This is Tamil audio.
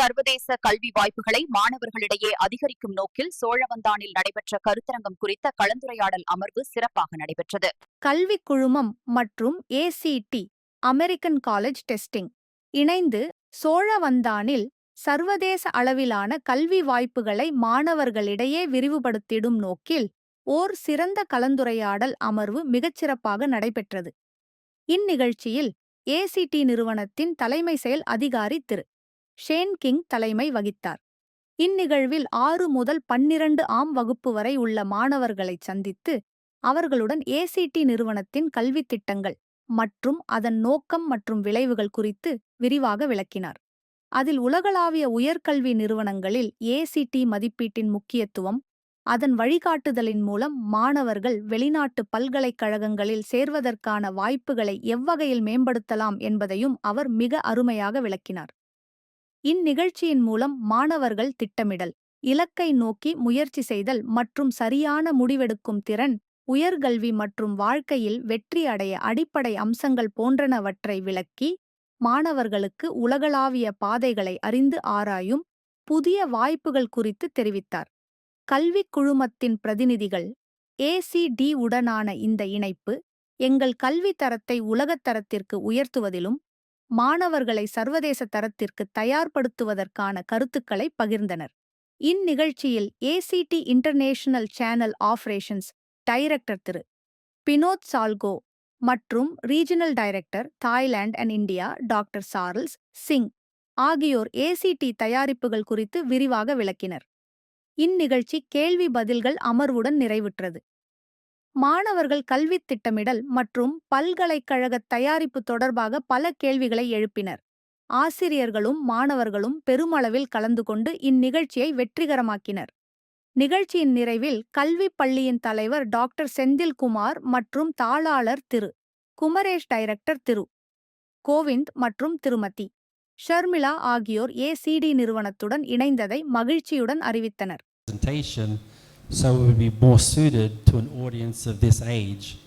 சர்வதேச கல்வி வாய்ப்புகளை மாணவர்களிடையே அதிகரிக்கும் நோக்கில் சோழவந்தானில் நடைபெற்ற கருத்தரங்கம் குறித்த கலந்துரையாடல் அமர்வு சிறப்பாக நடைபெற்றது. கல்வி குழுமம் மற்றும் ஏசிடி அமெரிக்கன் காலேஜ் டெஸ்டிங் இணைந்து சோழவந்தானில் சர்வதேச அளவிலான கல்வி வாய்ப்புகளை மாணவர்களிடையே விரிவுபடுத்திடும் நோக்கில் ஓர் சிறந்த கலந்துரையாடல் அமர்வு மிகச்சிறப்பாக நடைபெற்றது. இந்நிகழ்ச்சியில் ஏசிடி நிறுவனத்தின் தலைமை செயல் அதிகாரி திரு. ஷேன் கிங் தலைமை வகித்தார். இந்நிகழ்வில் ஆறு முதல் பன்னிரண்டு ஆம் வகுப்பு வரை உள்ள மாணவர்களைச் சந்தித்து அவர்களுடன் ஏசிடி நிறுவனத்தின் கல்வித் திட்டங்கள் மற்றும் அதன் நோக்கம் மற்றும் விளைவுகள் குறித்து விரிவாக விளக்கினார். அதில் உலகளாவிய உயர்கல்வி நிறுவனங்களில் ஏசிடி மதிப்பீட்டின் முக்கியத்துவம் அதன் வழிகாட்டுதலின் மூலம் மாணவர்கள் வெளிநாட்டு பல்கலைக்கழகங்களில் சேர்வதற்கான வாய்ப்புகளை எவ்வகையில் மேம்படுத்தலாம் என்பதையும் அவர் மிக அருமையாக விளக்கினார். இந்நிகழ்ச்சியின் மூலம் மாணவர்கள் திட்டமிடல் இலக்கை நோக்கி முயற்சி செய்தல் மற்றும் சரியான முடிவெடுக்கும் திறன் உயர்கல்வி மற்றும் வாழ்க்கையில் வெற்றி அடைய அடிப்படை அம்சங்கள் போன்றனவற்றை விளக்கி மாணவர்களுக்கு உலகளாவிய பாதைகளை அறிந்து ஆராயும் புதிய வாய்ப்புகள் குறித்து தெரிவித்தார். கல்விக் குழுமத்தின் பிரதிநிதிகள் ஏசிடி உடனான இந்த இணைப்பு எங்கள் கல்வி தரத்தை உலகத் தரத்திற்கு உயர்த்துவதிலும் மாணவர்களை சர்வதேச தரத்திற்கு தயார்படுத்துவதற்கான கருத்துக்களை பகிர்ந்தனர். இந்நிகழ்ச்சியில் ACT international channel operations director திரு. பினோத் சால்கோ மற்றும் regional director Thailand and India doctor Charles Singh ஆகியோர் ஏசிடி தயாரிப்புகள் குறித்து விரிவாக விளக்கினர். இந்நிகழ்ச்சி கேள்வி பதில்கள் அமர்வுடன் நிறைவுற்றது. மாணவர்கள் கல்வித் திட்டமிடல் மற்றும் பல்கலைக்கழக தயாரிப்பு தொடர்பாக பல கேள்விகளை எழுப்பினர். ஆசிரியர்களும் மாணவர்களும் பெருமளவில் கலந்து கொண்டு இந்நிகழ்ச்சியை வெற்றிகரமாக்கினர். நிகழ்ச்சியின் நிறைவில் கல்விப் பள்ளியின் தலைவர் டாக்டர் செந்தில்குமார் மற்றும் தாளாளர் திரு. குமரேஷ் டைரக்டர் திரு. கோவிந்த் மற்றும் திருமதி. ஷர்மிளா ஆகியோர் ஏசிடி நிறுவனத்துடன் இணைந்ததை மகிழ்ச்சியுடன் அறிவித்தனர். So it would be more suited to an audience of this age.